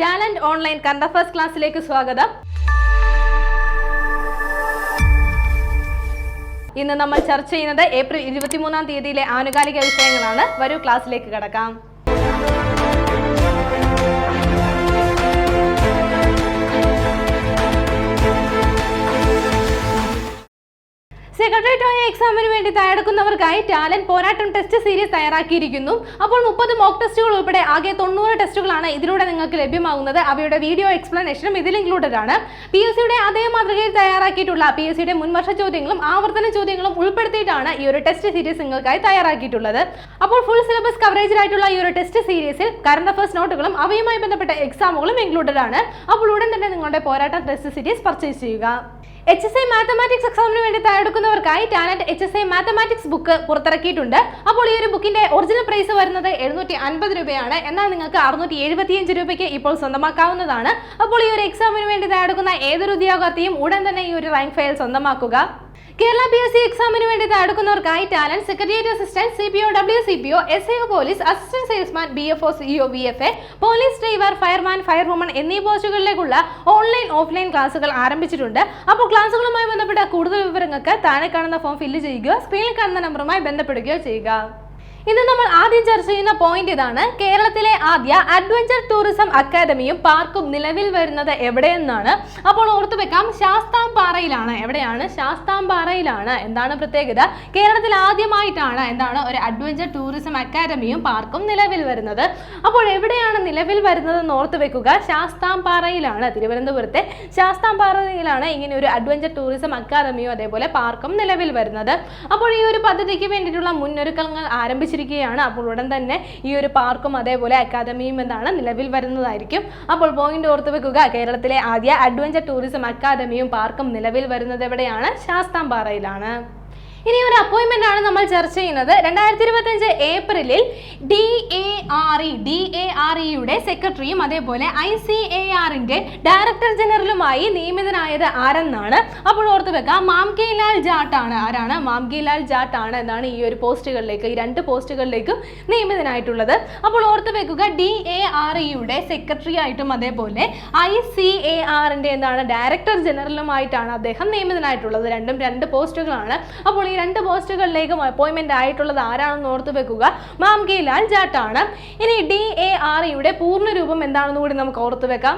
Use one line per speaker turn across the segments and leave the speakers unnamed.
Talent online current first ക്ലാസ്സിലേക്ക് സ്വാഗതം. ഇന്ന് നമ്മൾ ചർച്ച ചെയ്യുന്നത് ഏപ്രിൽ ഇരുപത്തിമൂന്നാം തീയതിയിലെ ആനുകാലിക വിഷയങ്ങളാണ്. വരൂ ക്ലാസ്സിലേക്ക് കടക്കാം. സെക്രട്ടേറിയറ്റ് ആയ എക്സാമിന് വേണ്ടി തയ്യാറെടുക്കുന്നവർക്കായി ടാലന്റ് പോരാട്ടം ടെസ്റ്റ് സീരീസ് തയ്യാറാക്കിയിരിക്കുന്നു. അപ്പോൾ മുപ്പത് മോക്ക് ടെസ്റ്റുകൾ ഉൾപ്പെടെ ആകെ തൊണ്ണൂറ് ടെസ്റ്റുകളാണ് ഇതിലൂടെ നിങ്ങൾക്ക് ലഭ്യമാകുന്നത്. അവയുടെ വീഡിയോ എക്സ്പ്ലനേഷനും ഇതിൽ ഇൻക്ലൂഡഡ് ആണ്. പി എസ് സിയുടെ അതേ മാതൃകയിൽ തയ്യാറാക്കിയിട്ടുള്ള പി എസ് സിയുടെ മുൻവർഷ ചോദ്യങ്ങളും ആവർത്തന ചോദ്യങ്ങളും ഉൾപ്പെടുത്തിയിട്ടാണ് ഈ ഒരു ടെസ്റ്റ് സീരീസ് നിങ്ങൾക്കായി തയ്യാറാക്കിയിട്ടുള്ളത്. അപ്പോൾ ഫുൾ സിലബസ് കവറേജിലായിട്ടുള്ള ഈ ഒരു ടെസ്റ്റ് സീരീസിൽ കറണ്ട് അഫയേഴ്സ് നോട്ടുകളും അവയുമായി ബന്ധപ്പെട്ട എക്സാമുകളും ഇൻക്ലൂഡഡ് ആണ്. അപ്പോൾ ഉടൻ തന്നെ നിങ്ങളുടെ പോരാട്ടം ടെസ്റ്റ് സീരീസ് പർച്ചേസ് ചെയ്യുക. എച്ച് എസ് ഐ മാത്തമാറ്റിക്സ് എക്സാമിന് വേണ്ടി തയ്യാറെടുക്കുന്നവർക്കായി Talent H S I mathematics book പുറത്തിറക്കിയിട്ടുണ്ട്. അപ്പോൾ ഈ ഒരു ബുക്കിന്റെ ഒറിജിനൽ പ്രൈസ് വരുന്നത് എഴുന്നൂറ്റി അൻപത് രൂപയാണ്. എന്നാൽ നിങ്ങൾക്ക് അറുന്നൂറ്റി എഴുപത്തിയഞ്ച് രൂപയ്ക്ക് ഇപ്പോൾ സ്വന്തമാക്കാവുന്നതാണ്. അപ്പോൾ ഈ ഒരു എക്സാമിന് വേണ്ടി തയ്യാറെടുക്കുന്ന ഏതൊരു ഉദ്യോഗാർത്ഥിയും ഉടൻ തന്നെ ഈ ഒരു റാങ്ക് ഫയൽ സ്വന്തമാക്കുക. കേരള പി എസ് സി എക്സാമിന് വേണ്ടി തയ്യാറെടുക്കുന്നവർക്കായി Talent secretariat assistant C P O W C P O S I police assistant salesman B F O CEO V F A police driver fireman fire woman എന്നീ പോസ്റ്റുകളിലേക്കുള്ള online offline ക്ലാസുകൾ ആരംഭിച്ചിട്ടുണ്ട്. അപ്പോൾ ക്ലാസുകളുമായി ബന്ധപ്പെട്ട കൂടുതൽ വിവരങ്ങൾക്ക് താഴെ കാണുന്ന ഫോം ഫില്ല് ചെയ്യുകയോ സ്ക്രീനിൽ കാണുന്ന നമ്പറുമായി ബന്ധപ്പെടുകയോ ചെയ്യുക. ഇന്ന് നമ്മൾ ആദ്യം ചർച്ച ചെയ്യുന്ന പോയിന്റ് ഇതാണ്. കേരളത്തിലെ ആദ്യ അഡ്വഞ്ചർ ടൂറിസം അക്കാദമിയും പാർക്കും നിലവിൽ വരുന്നത് എവിടെയെന്നാണ്. അപ്പോൾ ഓർത്തു വെക്കാം ശാസ്താംപാറയിലാണ്. എവിടെയാണ്? ശാസ്താംപാറയിലാണ്. എന്താണ് പ്രത്യേകത? കേരളത്തിൽ ആദ്യമായിട്ടാണ് എന്താണ് ഒരു അഡ്വഞ്ചർ ടൂറിസം അക്കാദമിയും പാർക്കും നിലവിൽ വരുന്നത്. അപ്പോൾ എവിടെയാണ് നിലവിൽ വരുന്നത് എന്ന് ഓർത്തു വെക്കുക. ശാസ്താംപാറയിലാണ് തിരുവനന്തപുരത്തെ ശാസ്താംപാറയിലാണ് ഇങ്ങനെ ഒരു അഡ്വഞ്ചർ ടൂറിസം അക്കാദമിയും അതേപോലെ പാർക്കും നിലവിൽ വരുന്നത്. അപ്പോൾ ഈ ഒരു പദ്ധതിക്ക് വേണ്ടിയിട്ടുള്ള മുന്നൊരുക്കങ്ങൾ ആരംഭിച്ചിരിക്കുകയാണ് അപ്പോൾ ഉടൻ തന്നെ ഈ ഒരു പാർക്കും അതേപോലെ അക്കാദമിയും എന്താണ് നിലവിൽ വരുന്നതായിരിക്കും. അപ്പോൾ പോയിന്റ് ഓർത്ത് വെക്കുക കേരളത്തിലെ ആദ്യ അഡ്വഞ്ചർ ടൂറിസം അക്കാദമിയും പാർക്കും നിലവിൽ വരുന്നത് എവിടെയാണ്? ശാസ്താംപാറയിലാണ്. ഇനി ഒരു അപ്പോയിന്റ്മെന്റ് ആണ് നമ്മൾ ചർച്ച ചെയ്യുന്നത്. രണ്ടായിരത്തി ഇരുപത്തഞ്ച് ഏപ്രിലിൽ D A R E D A R ഇയുടെ സെക്രട്ടറിയും അതേപോലെ ഐ സി എ ആറിന്റെ ഡയറക്ടർ ജനറലുമായി നിയമിതനായത് ആരെന്നാണ്? അപ്പോൾ ഓർത്ത് വെക്കാം മാംകെ ലാൽ ജാട്ട് ആണ്. ആരാണ്? മാംകെ ലാൽ ജാട്ട് ആണ് എന്നാണ് ഈ ഒരു പോസ്റ്റുകളിലേക്ക് ഈ രണ്ട് പോസ്റ്റുകളിലേക്കും നിയമിതനായിട്ടുള്ളത്. അപ്പോൾ ഓർത്ത് വെക്കുക ഡി എ ആർ ഇയുടെ സെക്രട്ടറി ആയിട്ടും അതേപോലെ ഐ സി എ ആറിന്റെ എന്താണ് ഡയറക്ടർ ജനറലുമായിട്ടാണ് അദ്ദേഹം നിയമിതനായിട്ടുള്ളത്. രണ്ടും രണ്ട് പോസ്റ്റുകളാണ്. അപ്പോൾ ഈ രണ്ട് പോസ്റ്റുകളിലേക്കും അപ്പോയിന്റ്മെന്റ് ആയിട്ടുള്ളത് ആരാണെന്ന് ഓർത്ത് വെക്കുക. മാം കെ ലാൽ ജാട്ടാണ് ഇനി ഡി എ ആർ ഇയുടെ പൂർണ രൂപം എന്താണെന്ന് കൂടി നമുക്ക് ഓർത്ത് വെക്കാം.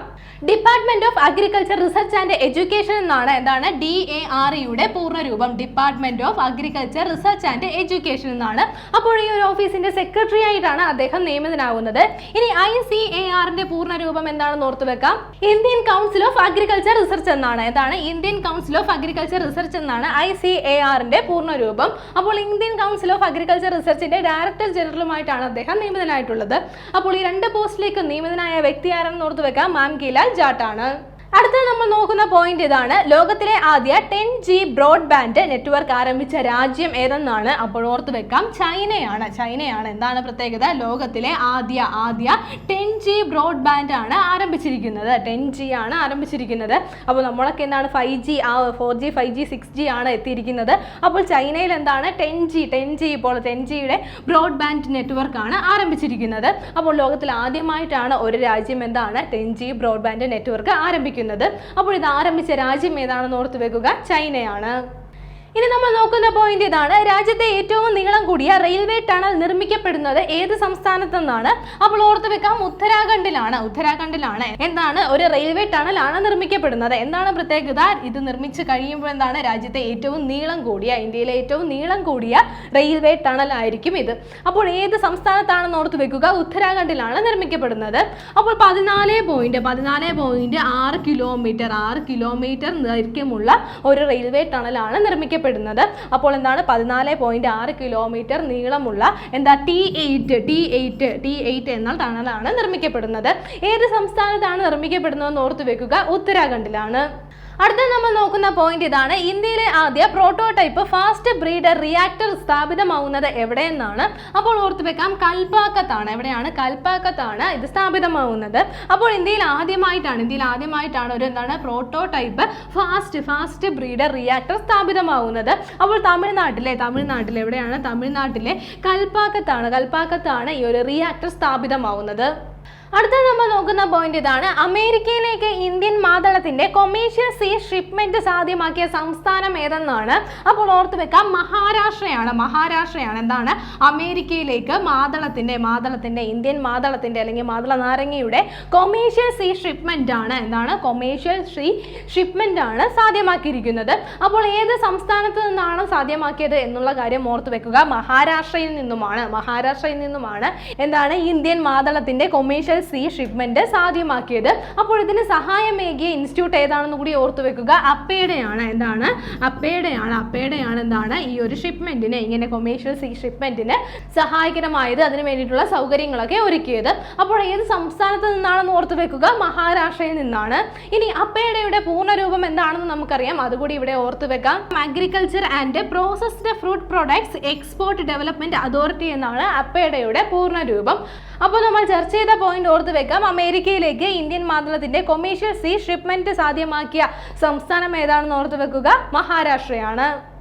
Department of agriculture research and education എന്നാണ് എന്താണ് ഡി എ ആർ ഇയുടെ പൂർണ രൂപം department of agriculture research and education എന്നാണ്. അപ്പോൾ ഈ ഒരു ഓഫീസിന്റെ സെക്രട്ടറി ആയിട്ടാണ് അദ്ദേഹം നിയമിതനാകുന്നത്. ഇനി ഐ സി എ ആറിന്റെ പൂർണ രൂപം എന്താണെന്ന് ഓർത്ത് വെക്കാം. Indian council of agriculture research എന്നാണ്. എന്താണ് Indian council of agriculture research എന്നാണ് ഐ സി എ ആറിന്റെ പൂർണ രൂപം അപ്പോൾ ഇന്ത്യൻ കൗൺസിൽ ഓഫ് അഗ്രികൾച്ചർ റിസർച്ചിന്റെ ഡയറക്ടർ ജനറലുമായിട്ടാണ് അദ്ദേഹം നിയമിതനായിട്ടുള്ളത്. അപ്പോൾ ഈ രണ്ട് പോസ്റ്റിലേക്ക് നിയമിതനായ വ്യക്തി ആരെന്ന് ഓർത്ത് വെക്കാം മാം കിലാൽ ജാട്ടാണ്. അടുത്ത നമ്മൾ നോക്കുന്ന പോയിന്റ് ഇതാണ്. ലോകത്തിലെ ആദ്യ ടെൻ ജി ബ്രോഡ്ബാൻഡ് നെറ്റ്വർക്ക് ആരംഭിച്ച രാജ്യം ഏതെന്നാണ് അപ്പോൾ ഓർത്ത് വെക്കാം. ചൈനയാണ്. ചൈനയാണ്. എന്താണ് പ്രത്യേകത? ലോകത്തിലെ ആദ്യ ആദ്യ ടെൻ ജി ബ്രോഡ്ബാൻഡ് ആണ് ആരംഭിച്ചിരിക്കുന്നത്. ടെൻ ജി ആണ് ആരംഭിച്ചിരിക്കുന്നത്. അപ്പോൾ നമ്മളൊക്കെ എന്താണ് ഫൈവ് ജി ആ four G five G six G ആണ് എത്തിയിരിക്കുന്നത്. അപ്പോൾ ചൈനയിൽ എന്താണ് ടെൻ ജി ടെൻ ജി ഇപ്പോൾ ടെൻ ജിയുടെ ബ്രോഡ്ബാൻഡ് നെറ്റ്വർക്ക് ആണ് ആരംഭിച്ചിരിക്കുന്നത്. അപ്പോൾ ലോകത്തിൽ ആദ്യമായിട്ടാണ് ഒരു രാജ്യം എന്താണ് ടെൻ ജി ബ്രോഡ്ബാൻഡ് നെറ്റ്വർക്ക് ആരംഭിക്കുന്നത്. അപ്പോൾ ഇത് ആരംഭിച്ച രാജ്യം ഏതാണെന്ന് ഓർത്തു വെക്കുക. ചൈനയാണ്. ഇനി നമ്മൾ നോക്കുന്ന പോയിന്റ് ഇതാണ്. രാജ്യത്തെ ഏറ്റവും നീളം കൂടിയ റെയിൽവേ ടണൽ നിർമ്മിക്കപ്പെടുന്നത് ഏത് സംസ്ഥാനത്തെന്നാണ്? അപ്പോൾ ഓർത്ത് വെക്കാം ഉത്തരാഖണ്ഡിലാണ്. ഉത്തരാഖണ്ഡിലാണ്. എന്താണ്? ഒരു റെയിൽവേ ടണൽ ആണ് നിർമ്മിക്കപ്പെടുന്നത്. എന്താണ് പ്രത്യേകത? ഇത് നിർമ്മിച്ചു കഴിയുമ്പോൾ എന്താണ്? രാജ്യത്തെ ഏറ്റവും നീളം കൂടിയ ഇന്ത്യയിലെ ഏറ്റവും നീളം കൂടിയ റെയിൽവേ ടണൽ ആയിരിക്കും ഇത്. അപ്പോൾ ഏത് സംസ്ഥാനത്താണെന്ന് ഓർത്ത് വെക്കുക. ഉത്തരാഖണ്ഡിലാണ് നിർമ്മിക്കപ്പെടുന്നത്. അപ്പോൾ പതിനാല് പോയിന്റ് പതിനാല് പോയിന്റ് ആറ് കിലോമീറ്റർ ആറ് കിലോമീറ്റർ ദൈർഘ്യമുള്ള ഒരു റെയിൽവേ ടണലാണ് നിർമ്മിക്കപ്പെടുന്നത്. അപ്പോൾ എന്താണ്? പതിനാല് പോയിന്റ് ആറ് കിലോമീറ്റർ നീളമുള്ള എന്താ? T eight T eight T eight എന്ന ടണലാണ് നിർമ്മിക്കപ്പെടുന്നത്. ഏത് സംസ്ഥാനത്താണ് നിർമ്മിക്കപ്പെടുന്നതെന്ന് ഓർത്തു വെക്കുക. ഉത്തരാഖണ്ഡിലാണ്. അടുത്ത നമ്മൾ നോക്കുന്ന പോയിന്റ് ഇതാണ്. ഇന്ത്യയിലെ ആദ്യ പ്രോട്ടോടൈപ്പ് ഫാസ്റ്റ് ബ്രീഡർ റിയാക്ടർ സ്ഥാപിതമാവുന്നത് എവിടെയെന്നാണ്. അപ്പോൾ ഓർത്തു വെക്കാം കൽപ്പാക്കത്താണ്. എവിടെയാണ്? കൽപ്പാക്കത്താണ് ഇത് സ്ഥാപിതമാവുന്നത്. അപ്പോൾ ഇന്ത്യയിൽ ആദ്യമായിട്ടാണ് ഇന്ത്യയിൽ ആദ്യമായിട്ടാണ് ഒരു എന്താണ്? Prototype fast fast breeder reactor സ്ഥാപിതമാവുന്നത്. അപ്പോൾ തമിഴ്നാട്ടിലെ തമിഴ്നാട്ടിലെ എവിടെയാണ്? തമിഴ്നാട്ടിലെ കൽപ്പാക്കത്താണ്. കൽപ്പാക്കത്താണ് ഈ ഒരു റിയാക്ടർ സ്ഥാപിതമാവുന്നത്. അടുത്ത നമ്മൾ നോക്കുന്ന പോയിന്റ് ഇതാണ്. അമേരിക്കയിലേക്ക് ഇന്ത്യൻ മാതളത്തിന്റെ കൊമേഴ്ഷ്യൽ സീ ഷിപ്മെന്റ് സാധ്യമാക്കിയ സംസ്ഥാനം ഏതെന്നാണ്? അപ്പോൾ ഓർത്ത് വെക്കാം മഹാരാഷ്ട്രയാണ്. മഹാരാഷ്ട്രയാണ് എന്താണ്? അമേരിക്കയിലേക്ക് മാതളത്തിന്റെ മാതളത്തിന്റെ ഇന്ത്യൻ മാതളത്തിന്റെ അല്ലെങ്കിൽ മാതള നാരങ്ങയുടെ കൊമേഴ്ഷ്യൽ സീ ഷിപ്മെന്റ് ആണ്. എന്താണ്? കൊമേഴ്ഷ്യൽ സീ ഷിപ്മെന്റ് ആണ് സാധ്യമാക്കിയിരിക്കുന്നത്. അപ്പോൾ ഏത് സംസ്ഥാനത്ത് നിന്നാണ് സാധ്യമാക്കിയത് എന്നുള്ള കാര്യം ഓർത്ത് വെക്കുക. മഹാരാഷ്ട്രയിൽ നിന്നുമാണ്. മഹാരാഷ്ട്രയിൽ നിന്നുമാണ് എന്താണ്? ഇന്ത്യൻ മാതളത്തിന്റെ കൊമേഴ്ഷ്യൽ സീ ഷിപ്മെന്റ് സാധ്യമാക്കിയത്. അപ്പോൾ ഇതിന് സഹായമേകിയ ഇൻസ്റ്റിറ്റ്യൂട്ട് ഏതാണെന്ന് കൂടി ഓർത്തു വെക്കുക. അപ്പയുടെയാണ് എന്താണ്? അപ്പയുടെയാണ് അപ്പയുടെയാണ് എന്താണ്? ഈ ഒരു ഷിപ്മെന്റിന് ഇങ്ങനെ കൊമേഴ്ഷ്യൽ സി ഷിപ്മെന്റിന് സഹായകരമായത് അതിന് വേണ്ടിയിട്ടുള്ള സൗകര്യങ്ങളൊക്കെ ഒരുക്കിയത്. അപ്പോൾ ഏത് സംസ്ഥാനത്ത് നിന്നാണെന്ന് ഓർത്തു വെക്കുക? മഹാരാഷ്ട്രയിൽ നിന്നാണ്. ഇനി അപ്പയുടെ പൂർണരൂപം എന്താണെന്ന് നമുക്കറിയാം. അതുകൂടി ഇവിടെ ഓർത്തു വെക്കാം. Agriculture and processed fruit products export development authority എന്നാണ് അപ്പയുടെ പൂർണരൂപം. അപ്പോൾ നമ്മൾ ചർച്ച ചെയ്ത പോയിന്റ് ഓർത്ത് വെക്കാം. അമേരിക്കയിലേക്ക് ഇന്ത്യൻ മാതളത്തിന്റെ കൊമേഴ്ഷ്യൽ സീ ഷിപ്മെന്റ് സാധ്യമാക്കിയ സംസ്ഥാനം ഏതാണെന്ന് ഓർത്ത് വെക്കുക. മഹാരാഷ്ട്രയാണ്.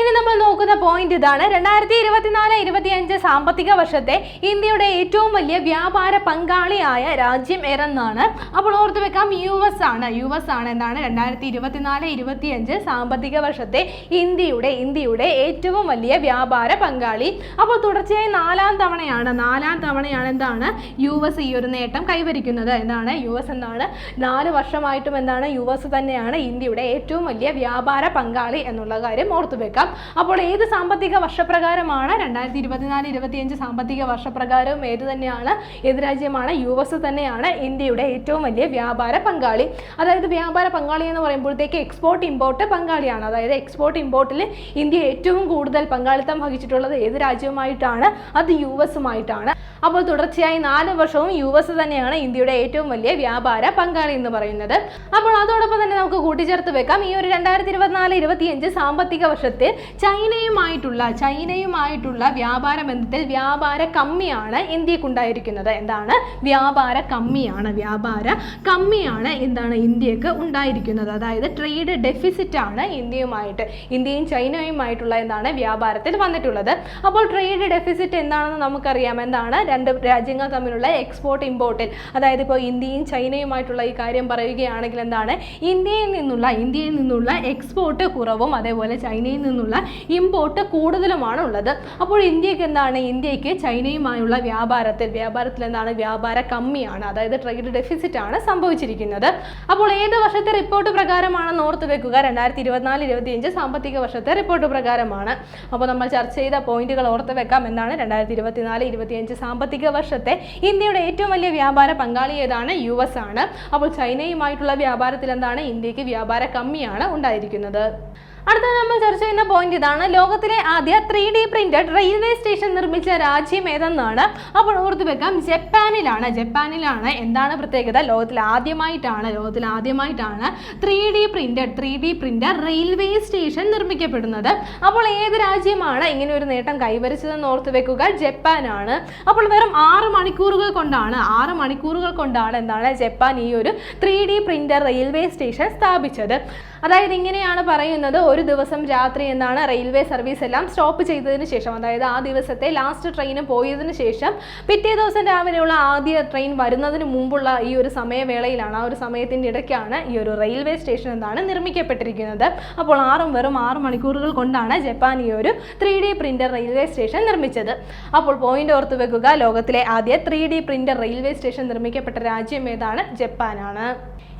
ഇനി നമ്മൾ നോക്കുന്ന പോയിന്റ് ഇതാണ്. രണ്ടായിരത്തി ഇരുപത്തിനാല് ഇരുപത്തിയഞ്ച് സാമ്പത്തിക വർഷത്തെ ഇന്ത്യയുടെ ഏറ്റവും വലിയ വ്യാപാര പങ്കാളിയായ രാജ്യം ഏതെന്നാണ്? അപ്പോൾ ഓർത്ത് വെക്കാം യു എസ് ആണ്. യു എസ് ആണ് എന്താണ് രണ്ടായിരത്തി ഇരുപത്തിനാല് ഇരുപത്തിയഞ്ച് സാമ്പത്തിക വർഷത്തെ ഇന്ത്യയുടെ ഇന്ത്യയുടെ ഏറ്റവും വലിയ വ്യാപാര പങ്കാളി. അപ്പോൾ തുടർച്ചയായി നാലാം തവണയാണ് നാലാം തവണയാണ് എന്താണ്? യു എസ് ഈ ഒരു നേട്ടം കൈവരിക്കുന്നത്. എന്താണ്? യു എസ് എന്താണ് നാല് വർഷമായിട്ടും എന്താണ്? യു എസ് തന്നെയാണ് ഇന്ത്യയുടെ ഏറ്റവും വലിയ വ്യാപാര പങ്കാളി എന്നുള്ള കാര്യം ഓർത്തു വെക്കാം. അപ്പോൾ ഏത് സാമ്പത്തിക വർഷപ്രകാരമാണ്? രണ്ടായിരത്തി ഇരുപത്തിനാല് ഇരുപത്തിയഞ്ച് സാമ്പത്തിക വർഷപ്രകാരവും ഏത് തന്നെയാണ്? ഏത് രാജ്യമാണ്? യു എസ് തന്നെയാണ് ഇന്ത്യയുടെ ഏറ്റവും വലിയ വ്യാപാര പങ്കാളി. അതായത് വ്യാപാര പങ്കാളി എന്ന് പറയുമ്പോഴത്തേക്ക് എക്സ്പോർട്ട് ഇമ്പോർട്ട് പങ്കാളിയാണ്. അതായത് എക്സ്പോർട്ട് ഇമ്പോർട്ടിൽ ഇന്ത്യ ഏറ്റവും കൂടുതൽ പങ്കാളിത്തം വഹിച്ചിട്ടുള്ളത് ഏത് രാജ്യവുമായിട്ടാണ്? അത് യു എസുമായിട്ടാണ്. അപ്പോൾ തുടർച്ചയായി നാല് വർഷവും യു എസ് തന്നെയാണ് ഇന്ത്യയുടെ ഏറ്റവും വലിയ വ്യാപാര പങ്കാളി എന്ന് പറയുന്നത്. അപ്പോൾ അതോടൊപ്പം തന്നെ നമുക്ക് കൂട്ടിച്ചേർത്ത് വെക്കാം. ഈ ഒരു രണ്ടായിരത്തി ഇരുപത്തിനാല് ഇരുപത്തിയഞ്ച് സാമ്പത്തിക വർഷത്തിൽ ചൈനയുമായിട്ടുള്ള ചൈനയുമായിട്ടുള്ള വ്യാപാര ബന്ധത്തിൽ വ്യാപാര കമ്മിയാണ് ഇന്ത്യക്കുണ്ടായിരിക്കുന്നത്. എന്താണ്? വ്യാപാര കമ്മിയാണ്. വ്യാപാര കമ്മിയാണ് എന്താണ് ഇന്ത്യയ്ക്ക് ഉണ്ടായിരിക്കുന്നത്. അതായത് ട്രേഡ് ഡെഫിസിറ്റ് ആണ് ഇന്ത്യയുമായിട്ട് ഇന്ത്യയും ചൈനയുമായിട്ടുള്ള എന്താണ് വ്യാപാരത്തിൽ വന്നിട്ടുള്ളത്. അപ്പോൾ ട്രേഡ് ഡെഫിസിറ്റ് എന്താണെന്ന് നമുക്കറിയാം. എന്താണ്? രണ്ട് രാജ്യങ്ങൾ തമ്മിലുള്ള എക്സ്പോർട്ട് ഇമ്പോർട്ടിൽ അതായത് ഇപ്പോൾ ഇന്ത്യയും ചൈനയുമായിട്ടുള്ള ഈ കാര്യം പറയുകയാണെങ്കിൽ എന്താണ്? ഇന്ത്യയിൽ നിന്നുള്ള ഇന്ത്യയിൽ നിന്നുള്ള എക്സ്പോർട്ട് കുറവും അതേപോലെ ചൈനയിൽ നിന്നുള്ള ഇമ്പോർട്ട് കൂടുതലുമാണ് ഉള്ളത്. അപ്പോൾ ഇന്ത്യയ്ക്ക് എന്താണ്? ഇന്ത്യയ്ക്ക് ചൈനയുമായുള്ള വ്യാപാരത്തിൽ വ്യാപാരത്തിൽ എന്താണ്? വ്യാപാര കമ്മിയാണ്. അതായത് ട്രേഡ് ഡെഫിസിറ്റ് ആണ് സംഭവിച്ചിരിക്കുന്നത്. അപ്പോൾ ഏത് വർഷത്തെ റിപ്പോർട്ട് പ്രകാരമാണ് ഓർത്ത് വെക്കുക. രണ്ടായിരത്തി ഇരുപത്തിനാല് ഇരുപത്തിയഞ്ച് സാമ്പത്തിക വർഷത്തെ റിപ്പോർട്ട് പ്രകാരമാണ്. അപ്പോൾ നമ്മൾ ചർച്ച ചെയ്ത പോയിന്റുകൾ ഓർത്ത് വെക്കാം. എന്നാണ് രണ്ടായിരത്തി ഇരുപത്തിനാല് ഇരുപത്തിയഞ്ച് സാമ്പത്തിക വർഷത്തെ ഇന്ത്യയുടെ ഏറ്റവും വലിയ വ്യാപാര പങ്കാളി ഏതാണ്? യു എസ് ആണ്. അപ്പോൾ ചൈനയുമായിട്ടുള്ള വ്യാപാരത്തിൽ എന്താണ്? ഇന്ത്യയ്ക്ക് വ്യാപാര കമ്മിയാണ് ഉണ്ടായിരിക്കുന്നത്. അടുത്ത നമ്മൾ ചർച്ച ചെയ്യുന്ന പോയിന്റ് ഇതാണ്. ലോകത്തിലെ ആദ്യ three D printed railway station നിർമ്മിച്ച രാജ്യം ഏതെന്നാണ്? അപ്പോൾ ഓർത്തു വെക്കാം ജപ്പാനിലാണ്. ജപ്പാനിലാണ് എന്താണ് പ്രത്യേകത? ലോകത്തിൽ ആദ്യമായിട്ടാണ് ലോകത്തിൽ ആദ്യമായിട്ടാണ് three D printed three D printer railway station നിർമ്മിക്കപ്പെടുന്നത്. അപ്പോൾ ഏത് രാജ്യമാണ് ഇങ്ങനെ ഒരു നേട്ടം കൈവരിച്ചതെന്ന് ഓർത്തു വെക്കുക ജപ്പാനാണ്. അപ്പോൾ വെറും ആറ് മണിക്കൂറുകൾ കൊണ്ടാണ് ആറ് മണിക്കൂറുകൾ കൊണ്ടാണ് എന്താണ് ജപ്പാൻ ഈ ഒരു three D printer railway station സ്ഥാപിച്ചത്. അതായത് ഇങ്ങനെയാണ് പറയുന്നത് ഒരു ദിവസം രാത്രി എന്നാണ് റെയിൽവേ സർവീസ് എല്ലാം സ്റ്റോപ്പ് ചെയ്തതിന് ശേഷം അതായത് ആ ദിവസത്തെ ലാസ്റ്റ് ട്രെയിന് പോയതിനു ശേഷം പിറ്റേ ദിവസം രാവിലെയുള്ള ആദ്യ ട്രെയിൻ വരുന്നതിന് മുമ്പുള്ള ഈ ഒരു സമയവേളയിലാണ് ആ ഒരു സമയത്തിന്റെ ഇടയ്ക്കാണ് ഈ ഒരു റെയിൽവേ സ്റ്റേഷൻ എന്നാണ് നിർമ്മിക്കപ്പെട്ടിരിക്കുന്നത്. അപ്പോൾ ആറും വെറും ആറ് മണിക്കൂറുകൾ കൊണ്ടാണ് ജപ്പാൻ ഈ ഒരു three D printer railway station നിർമ്മിച്ചത്. അപ്പോൾ പോയിന്റ് ഓർത്ത് വെക്കുക ലോകത്തിലെ ആദ്യ three D printer railway station നിർമ്മിക്കപ്പെട്ട രാജ്യം ഏതാണ്? ജപ്പാനാണ്.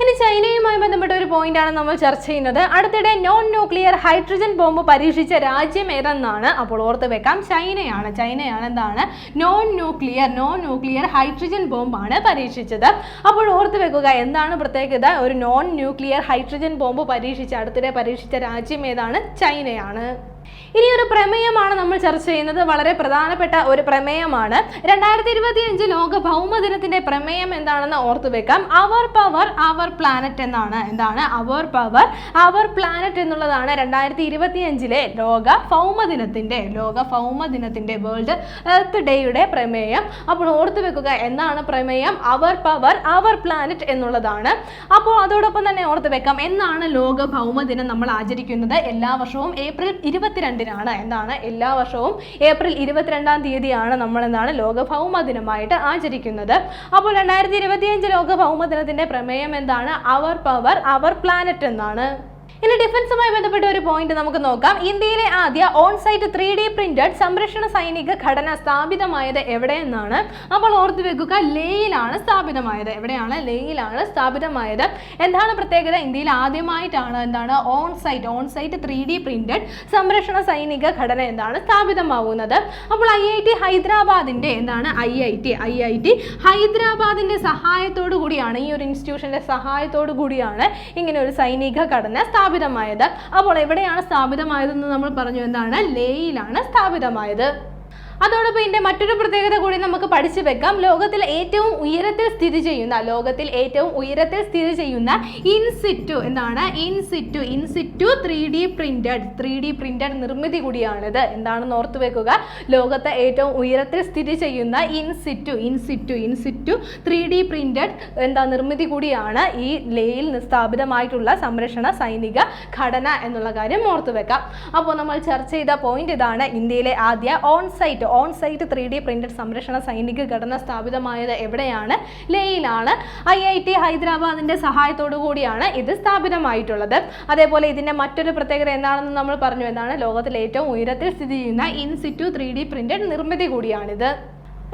ഇനി ചൈനയുമായി ബന്ധപ്പെട്ട ഒരു പോയിന്റ് ആണ് നമ്മൾ ചർച്ച ചെയ്യുന്നത്. അടുത്തിടെ നോൺ ന്യൂക്ലിയർ ഹൈഡ്രജൻ ബോംബ് പരീക്ഷിച്ച രാജ്യം ഏതെന്നാണ്? അപ്പോൾ ഓർത്ത് വെക്കാം. ചൈനയാണ്. ചൈനയാണ് എന്താണ്? Non nuclear non nuclear hydrogen ബോംബാണ് പരീക്ഷിച്ചത്. അപ്പോൾ ഓർത്ത് വെക്കുക എന്താണ് പ്രത്യേകത? ഒരു നോൺ ന്യൂക്ലിയർ ഹൈഡ്രജൻ ബോംബ് പരീക്ഷിച്ച അടുത്തിടെ പരീക്ഷിച്ച രാജ്യം ഏതാണ്? ചൈനയാണ്. ഇനി ഒരു പ്രമേയമാണ് നമ്മൾ ചർച്ച ചെയ്യുന്നത്. വളരെ പ്രധാനപ്പെട്ട ഒരു പ്രമേയമാണ്. രണ്ടായിരത്തി ഇരുപത്തി അഞ്ച് ലോക ഭൗമദിനത്തിന്റെ പ്രമേയം എന്താണെന്ന് ഓർത്തു വെക്കാം. അവർ പവർ അവർ പ്ലാനറ്റ് എന്നാണ്. എന്താണ്? അവർ പവർ അവർ പ്ലാനറ്റ് എന്നുള്ളതാണ് രണ്ടായിരത്തി ഇരുപത്തി അഞ്ചിലെ ലോക ഭൗമദിനത്തിന്റെ ലോക ഭൗമദിനത്തിന്റെ വേൾഡ് എർത്ത് ഡേയുടെ പ്രമേയം. അപ്പോൾ ഓർത്തു വെക്കുക എന്താണ് പ്രമേയം? അവർ പവർ അവർ പ്ലാനറ്റ് എന്നുള്ളതാണ്. അപ്പോൾ അതോടൊപ്പം തന്നെ ഓർത്തു വെക്കാം എന്നാണ് ലോക ഭൗമദിനം നമ്മൾ ആചരിക്കുന്നത്? എല്ലാ വർഷവും ഏപ്രിൽ ഇരുപത്തി ഇരുപത്തിരണ്ടിനാണ്. എന്താണ്? എല്ലാ വർഷവും ഏപ്രിൽ ഇരുപത്തിരണ്ടാം തീയതിയാണ് നമ്മൾ എന്താണ് ലോക ഭൗമ ദിനമായിട്ട് ആചരിക്കുന്നത്. അപ്പോൾ രണ്ടായിരത്തി ഇരുപത്തിയഞ്ച് ലോക ഭൗമ ദിനത്തിന്റെ പ്രമേയം എന്താണ്? അവർ പവർ അവർ പ്ലാനറ്റ് എന്നാണ്. ഇനി ഡിഫൻസുമായി ബന്ധപ്പെട്ട ഒരു പോയിന്റ് നമുക്ക് നോക്കാം. ഇന്ത്യയിലെ ആദ്യ on site three D printed സംരക്ഷണ സൈനിക ഘടന സ്ഥാപിതമായത് എവിടെയെന്നാണ്? അപ്പോൾ ഓർത്തു വെക്കുക ലേയിലാണ് സ്ഥാപിതമായത്. എവിടെയാണ്? ലേയിലാണ് സ്ഥാപിതമായത്. എന്താണ് പ്രത്യേകത? ഇന്ത്യയിൽ ആദ്യമായിട്ടാണ് എന്താണ് on site on site three D printed സംരക്ഷണ സൈനിക ഘടന എന്താണ് സ്ഥാപിതമാവുന്നത്? അപ്പോൾ ഐ ഐ ടി ഹൈദരാബാദിന്റെ എന്താണ് I I T I I T ഹൈദരാബാദിന്റെ സഹായത്തോടു കൂടിയാണ് ഈ ഒരു ഇൻസ്റ്റിറ്റ്യൂഷന്റെ സഹായത്തോടു കൂടിയാണ് ഇങ്ങനെ ഒരു സൈനിക ഘടന സ്ഥാപിതമായത്. അപ്പോൾ എവിടെയാണ് സ്ഥാപിതമായതെന്ന് നമ്മൾ പറഞ്ഞു? എന്താണ്? ലേയിലാണ് സ്ഥാപിതമായത്. അതോടൊപ്പം ഇതിന്റെ മറ്റൊരു പ്രത്യേകത കൂടി നമുക്ക് പഠിച്ചു വെക്കാം. ലോകത്തിൽ ഏറ്റവും ഉയരത്തിൽ സ്ഥിതി ചെയ്യുന്ന ലോകത്തിൽ ഏറ്റവും ഉയരത്തിൽ സ്ഥിതി ചെയ്യുന്ന ഇൻസിറ്റു എന്താണ്? In situ in situ three D printed three D printed നിർമ്മിതി കൂടിയാണിത്. എന്താണെന്ന് ഓർത്തു വെക്കുക? ലോകത്തെ ഏറ്റവും ഉയരത്തിൽ സ്ഥിതി ചെയ്യുന്ന in situ in situ in situ three D printed എന്താ നിർമ്മിതി കൂടിയാണ് ഈ ലേയിൽ സ്ഥാപിതമായിട്ടുള്ള സംരക്ഷണ സൈനിക ഘടന എന്നുള്ള കാര്യം ഓർത്തു വെക്കാം. അപ്പോൾ നമ്മൾ ചർച്ച ചെയ്ത പോയിന്റ് ഇതാണ് ഇന്ത്യയിലെ ആദ്യ on site on site three D printed സംരക്ഷണ സൈനിക ഘടന സ്ഥാപിതമായത് എവിടെയാണ്? ലേയിലാണ്. ഐ ഐ ടി ഹൈദരാബാദിന്റെ സഹായത്തോടു കൂടിയാണ് ഇത് സ്ഥാപിതമായിട്ടുള്ളത്. അതേപോലെ ഇതിന്റെ മറ്റൊരു പ്രത്യേകത എന്താണെന്ന് നമ്മൾ പറഞ്ഞു. എന്നാണ് ലോകത്തിലെ ഏറ്റവും ഉയരത്തിൽ സ്ഥിതി ചെയ്യുന്ന ഇൻസിറ്റു ത്രീ ഡി പ്രിന്റഡ് നിർമ്മിതി കൂടിയാണിത്.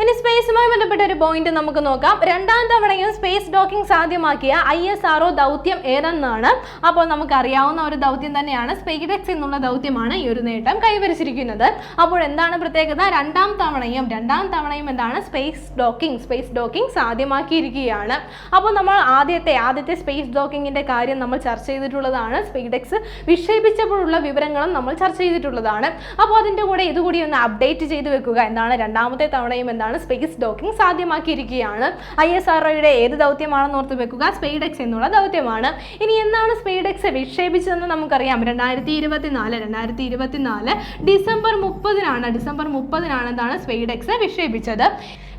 ഇനി സ്പേസുമായി ബന്ധപ്പെട്ട ഒരു പോയിന്റ് നമുക്ക് നോക്കാം. രണ്ടാം തവണയും സ്പേസ് ഡോക്കിംഗ് സാധ്യമാക്കിയ ഐ എസ് ആർ ദൗത്യം ഏതെന്നാണ്? അപ്പോൾ നമുക്ക് അറിയാവുന്ന ഒരു ദൗത്യം തന്നെയാണ് സ്പെയ്ഡെക്സ് എന്നുള്ള ദൗത്യമാണ് ഈ ഒരു നേട്ടം കൈവരിച്ചിരിക്കുന്നത്. അപ്പോൾ എന്താണ് പ്രത്യേകത? രണ്ടാം തവണയും രണ്ടാം തവണയും എന്താണ്? സ്പേസ് ഡോക്കിംഗ് സ്പേസ് ഡോക്കിംഗ് സാധ്യമാക്കിയിരിക്കുകയാണ്. അപ്പോൾ നമ്മൾ ആദ്യത്തെ ആദ്യത്തെ സ്പേസ് ഡോക്കിങ്ങിന്റെ കാര്യം നമ്മൾ ചർച്ച ചെയ്തിട്ടുള്ളതാണ്. സ്പെയ്ഡെക്സ് വിക്ഷേപിച്ചപ്പോഴുള്ള വിവരങ്ങളും നമ്മൾ ചർച്ച ചെയ്തിട്ടുള്ളതാണ്. അപ്പോൾ അതിന്റെ കൂടെ ഇതുകൂടി ഒന്ന് അപ്ഡേറ്റ് ചെയ്ത് വെക്കുക. എന്താണ്? രണ്ടാമത്തെ തവണയും എന്താണ് സ്പേസ് ഡോക്കിംഗ് സാധ്യമാക്കിയിരിക്കുകയാണ്. ഐ എസ് ആർ ഏത് ദൗത്യമാണെന്ന് ഓർത്ത് വെക്കുക. സ്പെയ്ഡെക്സ് എന്നുള്ള ദൗത്യമാണ്. ഇനി എന്നാണ് സ്പെയ്ഡെക്സ് വിക്ഷേപിച്ചതെന്ന് നമുക്കറിയാം. രണ്ടായിരത്തി ഇരുപത്തിനാല് രണ്ടായിരത്തി ഇരുപത്തിനാല് ഡിസംബർ മുപ്പതിനാണ്. ഡിസംബർ മുപ്പതിനാണ് എന്താണ് സ്പെയ്ഡെക്സ് വിക്ഷേപിച്ചത്.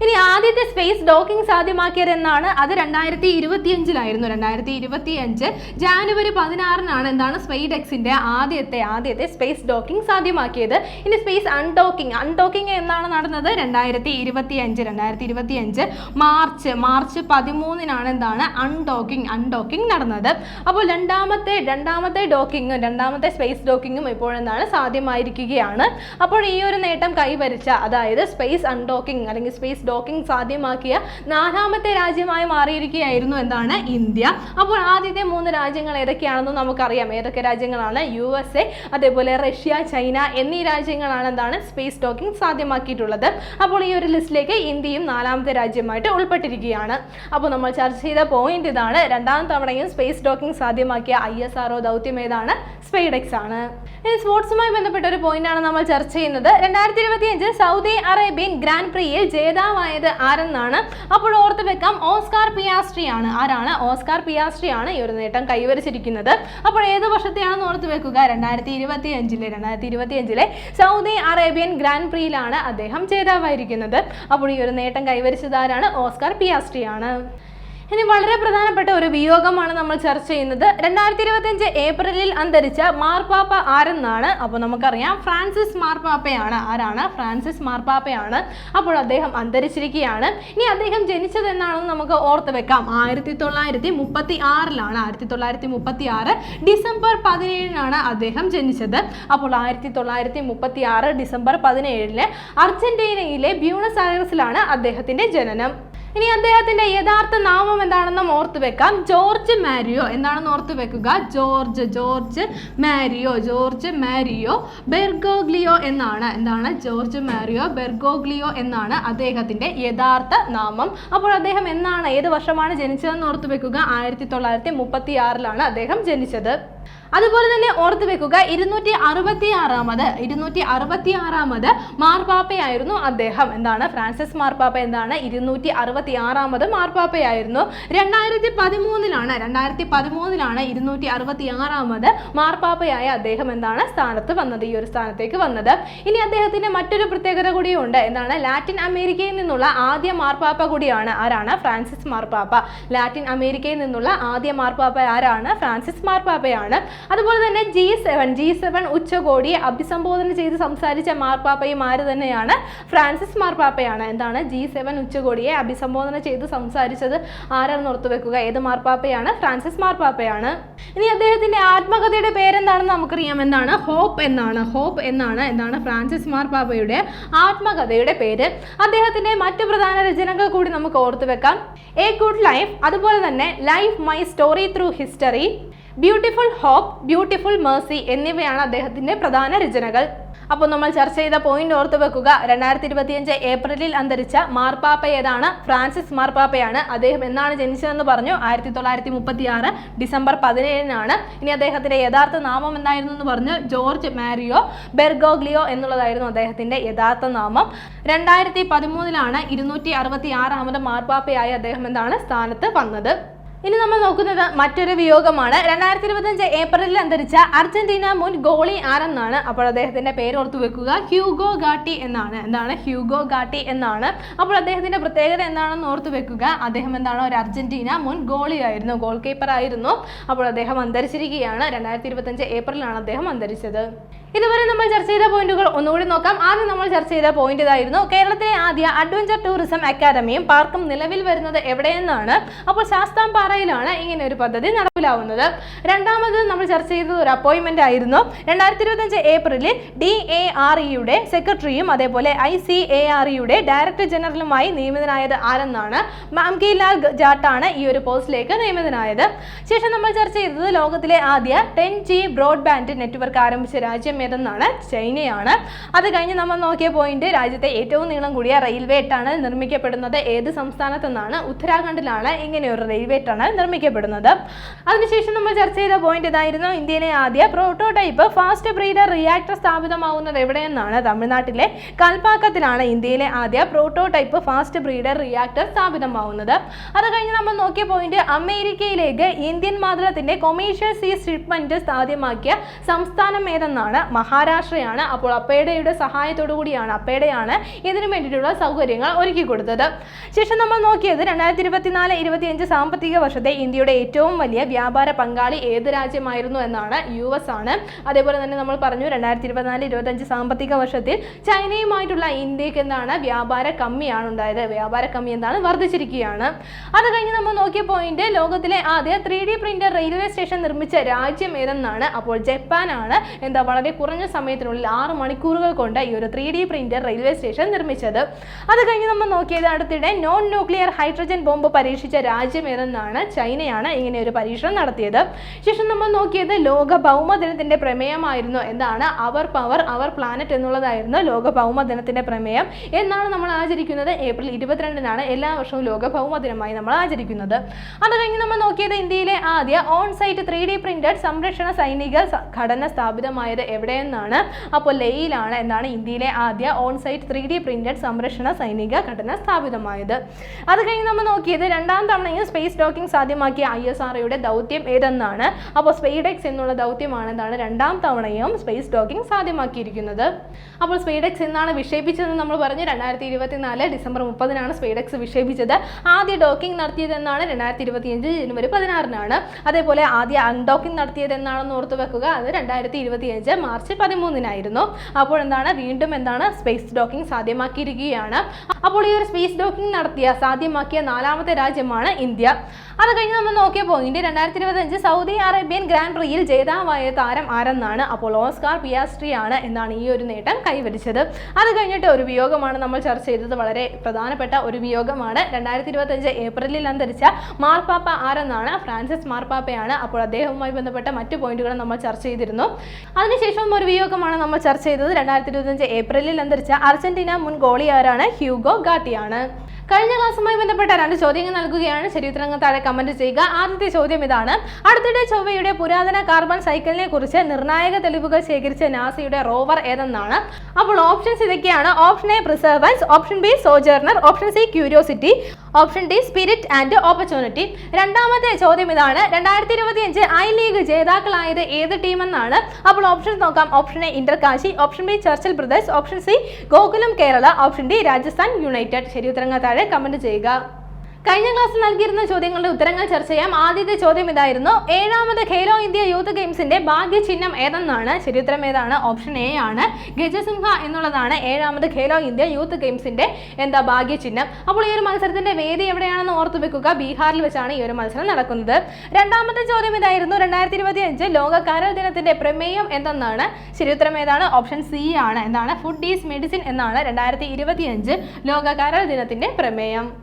ഇനി ആദ്യത്തെ സ്പേസ് ഡോക്കിംഗ് സാധ്യമാക്കിയത് എന്നാണ് അത് രണ്ടായിരത്തി ഇരുപത്തിയഞ്ചിലായിരുന്നു രണ്ടായിരത്തി ഇരുപത്തിയഞ്ച് ജാനുവരി പതിനാറിനാണ് എന്താണ് സ്പെയ്ഡെക്സിന്റെ ആദ്യത്തെ ആദ്യത്തെ സ്പേസ് ഡോക്കിംഗ് സാധ്യമാക്കിയത്. ഇനി സ്പേസ് അൺഡോക്കിംഗ് അൺഡോക്കിംഗ് എന്നാണ് നടന്നത്. രണ്ടായിരത്തി ഇരുപത്തിയഞ്ച് രണ്ടായിരത്തി ഇരുപത്തിയഞ്ച് മാർച്ച് മാർച്ച് പതിമൂന്നിനാണ് എന്താണ് അൺഡോക്കിംഗ് അൺഡോക്കിംഗ് നടന്നത്. അപ്പോൾ രണ്ടാമത്തെ രണ്ടാമത്തെ ഡോക്കിങ്ങും രണ്ടാമത്തെ സ്പേസ് ഡോക്കിങ്ങും ഇപ്പോഴെന്താണ് സാധ്യമായിരിക്കുകയാണ്. അപ്പോൾ ഈ ഒരു നേട്ടം കൈവരിച്ച അതായത് സ്പേസ് അൺഡോക്കിംഗ് അല്ലെങ്കിൽ സ്പേസ് ഡോക്കിംഗ് സാധ്യമാക്കിയ നാലാമത്തെ രാജ്യമായി മാറിയിരിക്കുകയായിരുന്നു എന്താണ് ഇന്ത്യ. അപ്പോൾ ആദ്യത്തെ മൂന്ന് രാജ്യങ്ങൾ ഏതൊക്കെയാണെന്ന് നമുക്കറിയാം. ഏതൊക്കെ രാജ്യങ്ങളാണ്? യു എസ് എ അതേപോലെ റഷ്യ ചൈന എന്നീ രാജ്യങ്ങളാണ് എന്താണ് സ്പേസ് ഡോക്കിംഗ് സാധ്യമാക്കിയിട്ടുള്ളത്. അപ്പോൾ ഈ ഒരു ലിസ്റ്റിലേക്ക് ഇന്ത്യയും നാലാമത്തെ രാജ്യമായിട്ട് ഉൾപ്പെട്ടിരിക്കുകയാണ്. അപ്പോൾ നമ്മൾ ചർച്ച ചെയ്ത പോയിന്റ് ഇതാണ്. രണ്ടാം തവണയും സ്പേസ് ഡോക്കിംഗ് സാധ്യമാക്കിയ ഐ എസ് ആർ ദൗത്യം ഏതാണ്? സ്പെയ്ഡെക്സ് ആണ്. ഇനി സ്പോർട്സുമായി ബന്ധപ്പെട്ട ഒരു പോയിന്റ് ആണ് നമ്മൾ ചർച്ച ചെയ്യുന്നത്. രണ്ടായിരത്തി ഇരുപത്തിയഞ്ച് സൗദി അറേബ്യൻ ഗ്രാൻഡ് പ്രിയിൽ ജേതാവായത് ആരെന്നാണ്? അപ്പോൾ ഓർത്ത് വെക്കാം ഓസ്കാർ പിയാസ്ട്രി ആണ്. ആരാണ്? ഓസ്കാർ പിയാസ്ട്രി ആണ് ഈ ഒരു നേട്ടം കൈവരിച്ചിരിക്കുന്നത്. അപ്പോൾ ഏത് വർഷത്തെയാണെന്ന് ഓർത്ത് വെക്കുക? രണ്ടായിരത്തി ഇരുപത്തി അഞ്ചിലെ രണ്ടായിരത്തി ഇരുപത്തി അഞ്ചിലെ സൗദി അറേബ്യൻ ഗ്രാൻഡ് പ്രിയിലാണ് അദ്ദേഹം ജേതാവായിരിക്കുന്നത്. അപ്പോൾ ഈ ഒരു നേട്ടം കൈവരിച്ചതാരാണ്? ഓസ്കാർ പിയാസ്ട്രി ആണ് ഇനി വളരെ പ്രധാനപ്പെട്ട ഒരു വിയോഗമാണ് നമ്മൾ ചർച്ച ചെയ്യുന്നത്. രണ്ടായിരത്തി ഇരുപത്തിയഞ്ച് ഏപ്രിലിൽ അന്തരിച്ച മാർപ്പാപ്പ ആരെന്നാണ്? അപ്പോൾ നമുക്കറിയാം ഫ്രാൻസിസ് മാർപ്പാപ്പയാണ്. ആരാണ്? ഫ്രാൻസിസ് മാർപ്പാപ്പയാണ്. അപ്പോൾ അദ്ദേഹം അന്തരിച്ചിരിക്കുകയാണ്. ഇനി അദ്ദേഹം ജനിച്ചത് എന്നാണെന്ന് നമുക്ക് ഓർത്ത് വെക്കാം. ആയിരത്തി തൊള്ളായിരത്തി മുപ്പത്തി ആറിലാണ് ആയിരത്തി തൊള്ളായിരത്തി മുപ്പത്തി ആറ് ഡിസംബർ പതിനേഴിനാണ് അദ്ദേഹം ജനിച്ചത്. അപ്പോൾ ആയിരത്തി തൊള്ളായിരത്തി മുപ്പത്തി ആറ് ഡിസംബർ പതിനേഴിന് അർജന്റീനയിലെ ബ്യൂണസ് ആയർസിലാണ് അദ്ദേഹത്തിന്റെ ജനനം. ഇനി അദ്ദേഹത്തിന്റെ യഥാർത്ഥ നാമം എന്താണെന്നും ഓർത്ത് വെക്കാം. George Mario. എന്താണെന്ന് ഓർത്ത് വെക്കുക? George George Mario George Mario Bergoglio എന്നാണ്. എന്താണ്? ജോർജ് മാരിയോ ബെർഗോഗ്ലിയോ എന്നാണ് അദ്ദേഹത്തിന്റെ യഥാർത്ഥ നാമം. അപ്പോൾ അദ്ദേഹം എന്നാണ്? ഏത് വർഷമാണ് ജനിച്ചതെന്ന് ഓർത്ത് വെക്കുക? ആയിരത്തി തൊള്ളായിരത്തി മുപ്പത്തി ആറിലാണ് അദ്ദേഹം ജനിച്ചത്. അതുപോലെ തന്നെ ഓർത്ത് വെക്കുക ഇരുന്നൂറ്റി അറുപത്തി ആറാമത് ഇരുന്നൂറ്റി അറുപത്തി ആറാമത് മാർപ്പാപ്പയായിരുന്നു അദ്ദേഹം. എന്താണ്? ഫ്രാൻസിസ് മാർപ്പാപ്പ എന്താണ്? ഇരുന്നൂറ്റി അറുപത്തി ആറാമത് മാർപ്പാപ്പയായിരുന്നു. രണ്ടായിരത്തി പതിമൂന്നിലാണ് രണ്ടായിരത്തി പതിമൂന്നിലാണ് ഇരുന്നൂറ്റി അറുപത്തി ആറാമത് മാർപ്പാപ്പയായ അദ്ദേഹം എന്താണ്? സ്ഥാനത്ത് വന്നത് ഈ ഒരു സ്ഥാനത്തേക്ക് വന്നത്. ഇനി അദ്ദേഹത്തിന്റെ മറ്റൊരു പ്രത്യേകത കൂടിയുണ്ട്. എന്താണ്? ലാറ്റിൻ അമേരിക്കയിൽ നിന്നുള്ള ആദ്യ മാർപ്പാപ്പ കൂടിയാണ്. ആരാണ്? ഫ്രാൻസിസ് മാർപ്പാപ്പ. ലാറ്റിൻ അമേരിക്കയിൽ നിന്നുള്ള ആദ്യ മാർപ്പാപ്പ ആരാണ്? ഫ്രാൻസിസ് മാർപ്പാപ്പയാണ്. എന്നാണ് അതുപോലെ തന്നെ ജി സെവൻ ജി സെവൻ ഉച്ചകോടിയെ അഭിസംബോധന ചെയ്ത് സംസാരിച്ച മാർപ്പാപ്പയും ആര് തന്നെയാണ്? ഫ്രാൻസിസ് മാർപ്പാപ്പയാണ്. എന്താണ്? ജി സെവൻ ഉച്ചകോടിയെ അഭിസംബോധന ചെയ്ത് സംസാരിച്ചത് ആരാണെന്ന് ഓർത്തു വെക്കുക. ഏത് മാർപ്പാപ്പയാണ്? ഫ്രാൻസിസ് മാർപ്പാപ്പയാണ്. ഇനി അദ്ദേഹത്തിന്റെ ആത്മകഥയുടെ പേരെന്താണെന്ന് നമുക്കറിയാം. എന്താണ്? ഹോപ്പ് എന്നാണ്. ഹോപ്പ് എന്നാണ് എന്താണ്? ഫ്രാൻസിസ് മാർപ്പാപ്പയുടെ ആത്മകഥയുടെ പേര്. അദ്ദേഹത്തിന്റെ മറ്റു പ്രധാന രചനകൾ കൂടി നമുക്ക് ഓർത്തു വെക്കാം. എ ഗുഡ് ലൈഫ് അതുപോലെ തന്നെ life my story through history. Beautiful hope beautiful mercy എന്നിവയാണ് അദ്ദേഹത്തിന്റെ പ്രധാന രചനകൾ. അപ്പോൾ നമ്മൾ ചർച്ച ചെയ്ത പോയിന്റ് ഓർത്ത് വെക്കുക. രണ്ടായിരത്തി ഇരുപത്തിയഞ്ച് ഏപ്രിലിൽ അന്തരിച്ച മാർപ്പാപ്പ ഏതാണ്? ഫ്രാൻസിസ് മാർപ്പാപ്പയാണ്. അദ്ദേഹം എന്നാണ് ജനിച്ചതെന്ന് പറഞ്ഞു. ആയിരത്തി തൊള്ളായിരത്തി മുപ്പത്തി ആറ് ഡിസംബർ പതിനേഴിനാണ്. ഇനി അദ്ദേഹത്തിന്റെ യഥാർത്ഥ നാമം എന്തായിരുന്നു എന്ന് പറഞ്ഞു. ജോർജ് മാരിയോ ബെർഗോഗ്ലിയോ എന്നുള്ളതായിരുന്നു അദ്ദേഹത്തിന്റെ യഥാർത്ഥ നാമം. രണ്ടായിരത്തി പതിമൂന്നിലാണ് ഇരുന്നൂറ്റി അറുപത്തി ആറാമത് മാർപ്പാപ്പയായി അദ്ദേഹം എന്താണ്? സ്ഥാനത്ത് വന്നത്. ഇനി നമ്മൾ നോക്കുന്നത് മറ്റൊരു വിയോഗമാണ്. രണ്ടായിരത്തി ഇരുപത്തഞ്ച് ഏപ്രിലിൽ അന്തരിച്ച അർജന്റീന മുൻ ഗോളി ആരെന്നാണ്? അപ്പോൾ അദ്ദേഹത്തിന്റെ പേര് ഓർത്തു വെക്കുക. ഹ്യൂഗോ ഗാട്ടി എന്നാണ്. എന്താണ്? ഹ്യൂഗോ ഗാട്ടി എന്നാണ്. അപ്പോൾ അദ്ദേഹത്തിന്റെ പ്രത്യേകത എന്താണെന്ന് ഓർത്തു വെക്കുക. അദ്ദേഹം എന്താണ്? ഒരു അർജന്റീന മുൻ ഗോളി ആയിരുന്നു ഗോൾ കീപ്പർ ആയിരുന്നു അപ്പോൾ അദ്ദേഹം അന്തരിച്ചിരിക്കുകയാണ്. രണ്ടായിരത്തി ഇരുപത്തഞ്ച് ഏപ്രിലാണ് അദ്ദേഹം അന്തരിച്ചത്. ഇതുവരെ നമ്മൾ ചർച്ച ചെയ്ത പോയിന്റുകൾ ഒന്നുകൂടി നോക്കാം. ആദ്യം നമ്മൾ ചർച്ച ചെയ്ത പോയിന്റ് ഇതായിരുന്നു. കേരളത്തിലെ ആദ്യ അഡ്വഞ്ചർ ടൂറിസം അക്കാദമിയും പാർക്കും നിലവിൽ വരുന്നത് എവിടെയെന്നാണ്. അപ്പോൾ ശാസ്താംപാറയിലാണ് ഇങ്ങനെ ഒരു പദ്ധതി നടപ്പിലാവുന്നത്. രണ്ടാമത് നമ്മൾ ചർച്ച ചെയ്തത് ഒരു അപ്പോയിന്റ്മെന്റ് ആയിരുന്നു. രണ്ടായിരത്തി ഇരുപത്തഞ്ച് ഏപ്രിലിൽ ഡി എ ആർ ഇയുടെ സെക്രട്ടറിയും അതേപോലെ ഐ സി എ ആർ ഇയുടെ ഡയറക്ടർ ജനറലുമായി നിയമിതനായത് ആരെന്നാണ്? മാംകിലാൽ ജാട്ടാണ് ഈ ഒരു പോസ്റ്റിലേക്ക് നിയമിതനായത്. ശേഷം നമ്മൾ ചർച്ച ചെയ്തത് ലോകത്തിലെ ആദ്യ ടെൻ ജി ബ്രോഡ്ബാൻഡ് നെറ്റ്വർക്ക് ആരംഭിച്ച രാജ്യം ഏതെന്നാണ് ചൈനയാണ്. അത് കഴിഞ്ഞ് നമ്മൾ നോക്കിയ പോയിന്റ് രാജ്യത്തെ ഏറ്റവും നീളം കൂടിയ റെയിൽവേ ടണൽ നിർമ്മിക്കപ്പെടുന്നത് ഏത് സംസ്ഥാനത്തെന്നാണ് ഉത്തരാഖണ്ഡിലാണ് ഇങ്ങനെ ഒരു റെയിൽവേ ടണൽ നിർമ്മിക്കപ്പെടുന്നത്. അതിനുശേഷം നമ്മൾ ചർച്ച ചെയ്ത പോയിന്റ് ഇതായിരുന്നു ഇന്ത്യയിലെ ആദ്യ പ്രോട്ടോടൈപ്പ് ഫാസ്റ്റ് ബ്രീഡർ റിയാക്ടർ സ്ഥാപിതമാവുന്നത് എവിടെയെന്നാണ് തമിഴ്നാട്ടിലെ കൽപ്പാക്കത്തിലാണ് ഇന്ത്യയിലെ ആദ്യ പ്രോട്ടോടൈപ്പ് ഫാസ്റ്റ് ബ്രീഡർ റിയാക്ടർ സ്ഥാപിതമാവുന്നത്. അത് കഴിഞ്ഞ് നമ്മൾ നോക്കിയ പോയിന്റ് അമേരിക്കയിലേക്ക് ഇന്ത്യൻ മാതൃത്തിന്റെ കൊമേഴ്ഷ്യൽ സീ ഷിപ്മെന്റ് സാധ്യമാക്കിയ സംസ്ഥാനം ഏതെന്നാണ് മഹാരാഷ്ട്രയാണ്. അപ്പോൾ അപ്പേടയുടെ സഹായത്തോടു കൂടിയാണ് അപ്പേടയാണ് ഇതിനു വേണ്ടിയിട്ടുള്ള സൗകര്യങ്ങൾ ഒരുക്കി കൊടുത്തത്. ശേഷം നമ്മൾ നോക്കിയത് രണ്ടായിരത്തി ഇരുപത്തിനാല് ഇരുപത്തിയഞ്ച് സാമ്പത്തിക വർഷത്തെ ഇന്ത്യയുടെ ഏറ്റവും വലിയ വ്യാപാര പങ്കാളി ഏത് രാജ്യമായിരുന്നു എന്നാണ് യു എസ് ആണ്. അതേപോലെ തന്നെ നമ്മൾ പറഞ്ഞു രണ്ടായിരത്തി ഇരുപത്തിനാല് ഇരുപത്തഞ്ച് സാമ്പത്തിക വർഷത്തിൽ ചൈനയുമായിട്ടുള്ള ഇന്ത്യയ്ക്ക് എന്താണ് വ്യാപാര കമ്മിയാണ് ഉണ്ടായത്. വ്യാപാര കമ്മി എന്താണ് വർദ്ധിച്ചിരിക്കുകയാണ്. അത് കഴിഞ്ഞ് നമ്മൾ നോക്കിയ പോയിന്റ് ലോകത്തിലെ ആദ്യ three D printer railway station നിർമ്മിച്ച രാജ്യം ഏതെന്നാണ്? അപ്പോൾ ജപ്പാനാണ്. എന്താ വളരെ കുറഞ്ഞ സമയത്തിനുള്ളിൽ ആറ് മണിക്കൂറുകൾ കൊണ്ട് ഈ ഒരു three D printer railway station നിർമ്മിച്ചത്. അത് കഴിഞ്ഞ് നമ്മൾ നോക്കിയത് അടുത്തിടെ നോൺ ന്യൂക്ലിയർ ഹൈഡ്രജൻ ബോംബ് പരീക്ഷിച്ച രാജ്യം ഏതെന്നാണ് ചൈനയാണ് ഇങ്ങനെ ഒരു പരീക്ഷണം നടത്തിയത്. ശേഷം നമ്മൾ നോക്കിയത് ലോക ഭൗമദിനത്തിന്റെ പ്രമേയമായിരുന്നു. എന്താണ്? അവർ പവർ അവർ പ്ലാനറ്റ് എന്നുള്ളതായിരുന്നു ലോക ഭൗമദിനത്തിന്റെ പ്രമേയം. എന്നാണ് നമ്മൾ ആചരിക്കുന്നത്. ഏപ്രിൽ ഇരുപത്തിരണ്ടിനാണ് എല്ലാ വർഷവും ലോക ഭൗമദിനമായി നമ്മൾ ആചരിക്കുന്നത്. അത് കഴിഞ്ഞ് നമ്മൾ നോക്കിയത് ഇന്ത്യയിലെ ആദ്യ on site three D printed സംരക്ഷണ സൈനിക ഘടന സ്ഥാപിതമായത് എവിടെയെന്നാണ് അപ്പോൾ ലേയിലാണ് എന്താണ് ഇന്ത്യയിലെ ആദ്യ on site three D printed സംരക്ഷണ സൈനിക ഘടന സ്ഥാപിതമായത്. അത് കഴിഞ്ഞ് നമ്മൾ നോക്കിയത് രണ്ടാം തവണയും സ്പേസ് ഡോക്കിംഗ് സാധ്യമാക്കിയ ഐ എസ് ആർഒയുടെ ദൗത്യം ഏതെന്നാണ്? അപ്പോൾ സ്പെയ്ഡെക്സ് എന്നുള്ള ദൗത്യമാണ് എന്താണ്? രണ്ടാം തവണയും സ്പേസ് ഡോക്കിംഗ് സാധ്യമാക്കിയിരിക്കുന്നത്. അപ്പോൾ സ്പെയ്ഡെക്സ് എന്നാണ് വിക്ഷേപിച്ചതെന്ന് നമ്മൾ പറഞ്ഞു. രണ്ടായിരത്തി ഇരുപത്തിനാല് ഡിസംബർ മുപ്പതിനാണ് സ്പെയ്ഡെക്സ് വിക്ഷേപിച്ചത്. ആദ്യ ഡോക്കിംഗ് നടത്തിയതെന്നാണ് രണ്ടായിരത്തി ഇരുപത്തിയഞ്ച് ജനുവരി പതിനാറിനാണ്. അതേപോലെ ആദ്യ അൺഡോക്കിംഗ് നടത്തിയത് എന്നാണെന്ന് ഓർത്ത് വെക്കുക. അത് രണ്ടായിരത്തി ഇരുപത്തിയഞ്ച് മാർച്ച് പതിമൂന്നിനായിരുന്നു അപ്പോൾ എന്താണ്? വീണ്ടും എന്താണ്? സ്പേസ് ഡോക്കിംഗ് സാധ്യമാക്കിയിരിക്കുകയാണ്. അപ്പോൾ ഈ ഒരു സ്പേസ് ഡോക്കിംഗ് നടത്തിയ സാധ്യമാക്കിയ നാലാമത്തെ രാജ്യമാണ് ഇന്ത്യ. അത് കഴിഞ്ഞ് നമ്മൾ നോക്കിയ പോയിന്റ് രണ്ടായിരത്തി ഇരുപത്തഞ്ച് സൗദി അറേബ്യൻ ഗ്രാൻഡ് പ്രിയിൽ ജേതാവായ താരം ആരെന്നാണ്? അപ്പോൾ ഓസ്കാർ പിയാസ്ട്രി ആണ് എന്നാണ് ഈ ഒരു നേട്ടം കൈവരിച്ചത്. അത് കഴിഞ്ഞിട്ട് ഒരു വിയോഗമാണ് നമ്മൾ ചർച്ച ചെയ്തത്. വളരെ പ്രധാനപ്പെട്ട ഒരു വിയോഗമാണ്. രണ്ടായിരത്തി ഇരുപത്തഞ്ച് ഏപ്രിലിൽ അന്തരിച്ച മാർപ്പാപ്പ ആരെന്നാണ്? ഫ്രാൻസിസ് മാർപ്പാപ്പയാണ് അപ്പോൾ അദ്ദേഹവുമായി ബന്ധപ്പെട്ട മറ്റു പോയിന്റുകൾ നമ്മൾ ചർച്ച ചെയ്തിരുന്നു. അതിനുശേഷം ഒരു വിയോഗമാണ് നമ്മൾ ചർച്ച ചെയ്തത്. രണ്ടായിരത്തി ഇരുപത്തഞ്ച് ഏപ്രിലിൽ അന്തരിച്ച അർജന്റീന മുൻ ഗോളിയാരാണ് ഹ്യൂഗോ ഗാട്ടിയാണ്. കഴിഞ്ഞ ക്ലാസ്സുമായി ബന്ധപ്പെട്ട രണ്ട് ചോദ്യങ്ങൾ നൽകുകയാണ്. ചരിത്രങ്ങൾ താഴെ കമന്റ് ചെയ്യുക. ആദ്യത്തെ ചോദ്യം ഇതാണ്. അടുത്തിടെ ചൊവ്വയുടെ പുരാതന കാർബൺ സൈക്കിളിനെ കുറിച്ച് നിർണായക തെളിവുകൾ ശേഖരിച്ച നാസയുടെ റോവർ ഏതെന്നാണ്? അപ്പോൾ ഓപ്ഷൻസ് ഇതൊക്കെയാണ്. Option A Perseverance option B Sojourner option C Curiosity option D Spirit and Opportunity രണ്ടാമത്തെ ചോദ്യം ഇതാണ്. രണ്ടായിരത്തി ഇരുപത്തിയഞ്ച് ഐ ലീഗ് ജേതാക്കളായത് ഏത് ടീമെന്നാണ് അപ്പോൾ ഓപ്ഷൻ നോക്കാം. Option A Inter Kashi option B Churchill Brothers. Option C Gokulam Kerala. Option D Rajasthan United. ശരി ഉത്തരങ്ങൾ താഴെ കമന്റ് ചെയ്യുക. കഴിഞ്ഞ ക്ലാസ്സിൽ നൽകിയിരുന്ന ചോദ്യങ്ങളുടെ ഉത്തരങ്ങൾ ചർച്ച ചെയ്യാം. ആദ്യത്തെ ചോദ്യം ഇതായിരുന്നു. ഏഴാമത് ഖേലോ ഇന്ത്യ യൂത്ത് ഗെയിംസിന്റെ ഭാഗ്യ ചിഹ്നം ഏതെന്നാണ് ശരിയുത്തരം ഏതാണ്? ഓപ്ഷൻ എ ആണ്. ഗജസിംഹ എന്നുള്ളതാണ് ഏഴാമത് ഖേലോ ഇന്ത്യ യൂത്ത് ഗെയിംസിന്റെ എന്താ ഭാഗ്യ ചിഹ്നം അപ്പോൾ ഈ ഒരു മത്സരത്തിന്റെ വേദി എവിടെയാണെന്ന് ഓർത്തു വെക്കുക. ബീഹാറിൽ വെച്ചാണ് ഈ ഒരു മത്സരം നടക്കുന്നത്. രണ്ടാമത്തെ ചോദ്യം ഇതായിരുന്നു. രണ്ടായിരത്തി ഇരുപത്തി അഞ്ച് ലോക കരൾ ദിനത്തിന്റെ പ്രമേയം എന്തെന്നാണ്? ശരിയുത്തരം ഏതാണ്? ഓപ്ഷൻ സി ആണ്. എന്താണ്? ഫുഡ് ഈസ് മെഡിസിൻ എന്നാണ് രണ്ടായിരത്തി ഇരുപത്തി അഞ്ച് ലോക കരൾ ദിനത്തിന്റെ പ്രമേയം.